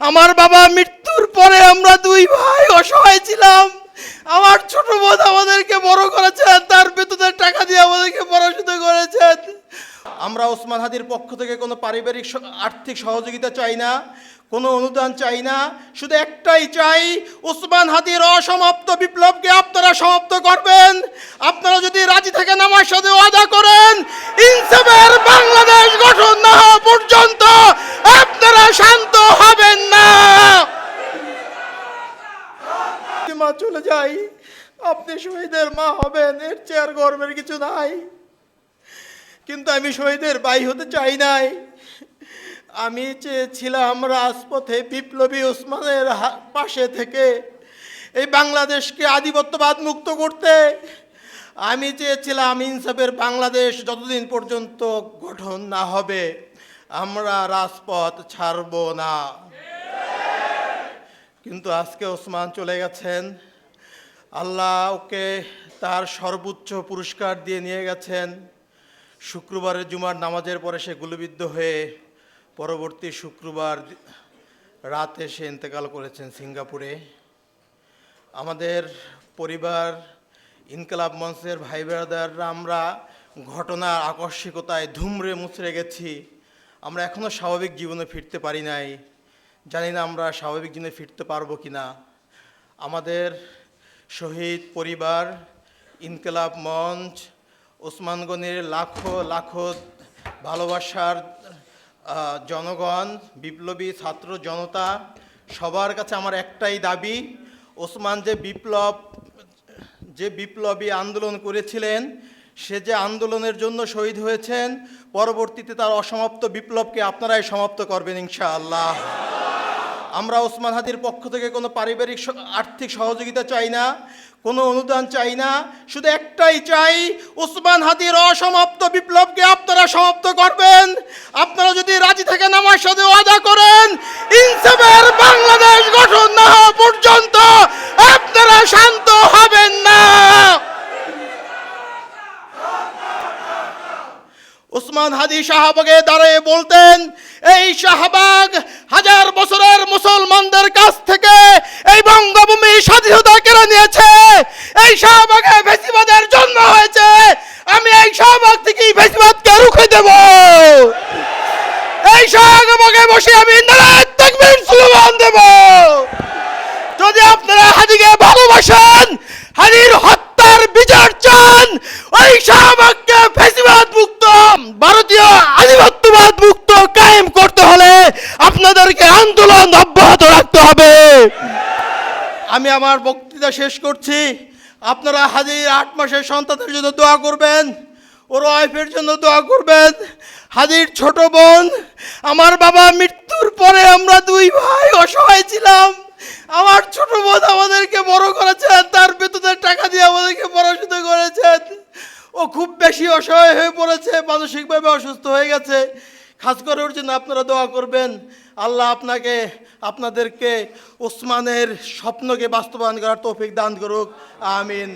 আমার বাবা মৃত্যুর পরে আমরা দুই ভাই অসহায় ছিলাম। আমার ছোট বোন আমাদেরকে বড় করেছেন, তার বেতনের টাকা দিয়ে আমাদেরকে পড়াশোনা করেছেন। আমরা ওসমান হাদির পক্ষ থেকে কোনো পারিবারিক আর্থিক সহযোগিতা চাই না, কোনো অনুদান চাই না। শুধু একটাই চাই, ওসমান হাদির অসমাপ্ত বিপ্লবকে আপনারা সমাপ্ত করবেন। আপনারা যদি রাজি থাকেন আমার সাথে ওয়াদা করেন, ইনসাফের বাংলাদেশ গঠন না হওয়া পর্যন্ত আপনারা শান্ত হবেন না মা চলে যাই। আপনি শহীদের মা হবেন, এর চেয়ে আর গর্বের কিছু নাই। কিন্তু আমি শহীদের ভাই হতে চাই নাই। আমি চেয়েছিলাম রাজপথে বিপ্লবী ওসমানের পাশে থেকে এই বাংলাদেশকে আধিপত্যবাদ মুক্ত করতে। আমি চেয়েছিলাম ইনসাফের বাংলাদেশ যতদিন পর্যন্ত গঠন না হবে, আমরা রাজপথ ছাড়ব না। কিন্তু আজকে ওসমান চলে গেছেন। আল্লাহ ওকে তার সর্বোচ্চ পুরস্কার দিয়ে নিয়ে গেছেন। শুক্রবারের জুমার নামাজের পরে সে গুলিবিদ্ধ হয়ে পরবর্তী শুক্রবার রাতে সে ইন্তেকাল করেছেন সিঙ্গাপুরে। আমাদের পরিবার, ইনকলাব মঞ্চের ভাই বেড়াদাররা আমরা ঘটনার আকস্মিকতায় ধুমরে মুচড়ে গেছি। আমরা এখনও স্বাভাবিক জীবনে ফিরতে পারি নাই। জানি না আমরা স্বাভাবিক জীবনে ফিরতে পারব কি না আমাদের শহীদ পরিবার, ইনকলাব মঞ্চ ওসমানগণের লাখো লাখো ভালোবাসার জনগণ, বিপ্লবী ছাত্র জনতা, সবার কাছে আমার একটাই দাবি, ওসমান যে বিপ্লব, যে বিপ্লবী আন্দোলন করেছিলেন, সে যে আন্দোলনের জন্য শহীদ হয়েছেন, পরবর্তীতে তার অসমাপ্ত বিপ্লবকে আপনারাই সমাপ্ত করবেন ইনশাআল্লাহ। আমরা ওসমান হাদির পক্ষ থেকে কোনো পারিবারিক আর্থিক সহযোগিতা চাই না, কোনো অনুদান চাই না, শুধু একটাই চাই, ওসমান হাদির অসমাপ্ত বিপ্লবকে আপনারা সমাপ্ত করবেন। আপনারা যদি রাজি থাকেন, আমার সাথে ওয়াদা করেন ইনসাফের বাংলাদেশ গঠন না হওয়া পর্যন্ত আপনারা শান্ত হবেন না ওসমান হাদি শাহবাগে দাঁড়িয়ে বলতেন, এই শাহবাগ হাজার বছরের মুসলমানদের কাছ থেকে এই বঙ্গভূমি স্বাধীনতা কেড়ে নিয়েছে। এই শাহবাগে ফেসিবাদের জন্ম হয়েছে। আমি এই শাহবাগ থেকেই ফেসিবাদকে রুখে দেব। এই শাহবাগে বসে আমি নারায়ণ তাকবীর স্লোগান দেব। যদি আপনারা হাদিকে আধিপত্যবাদ মুক্ত কায়েম করতে হলে আপনাদেরকে আন্দোলন অব্যাহত রাখতে হবে। আমি আমার বক্তৃতা শেষ করছি। আপনারা হাজির আট মাসের সন্তানের জন্য দোয়া করবেন, ওর ওয়াইফের জন্য দোয়া করবেন। হাজির ছোট বোন, আমার বাবা মৃত্যুর পরে আমরা দুই ভাই অসহায় ছিলাম। আমার ছোট বোন আমাদেরকে বড় তার বেতনের টাকা দিয়ে আমাদেরকে পড়াশোনা করেছেন ও খুব বেশি অসহায় হয়ে পড়েছে, মানসিকভাবে অসুস্থ হয়ে গেছে। খাস করে ওর জন্য আপনারা দোয়া করবেন। আল্লাহ আপনাকে, আপনাদেরকে ওসমানের স্বপ্নকে বাস্তবায়ন করার তৌফিক দান করুক। আমিন।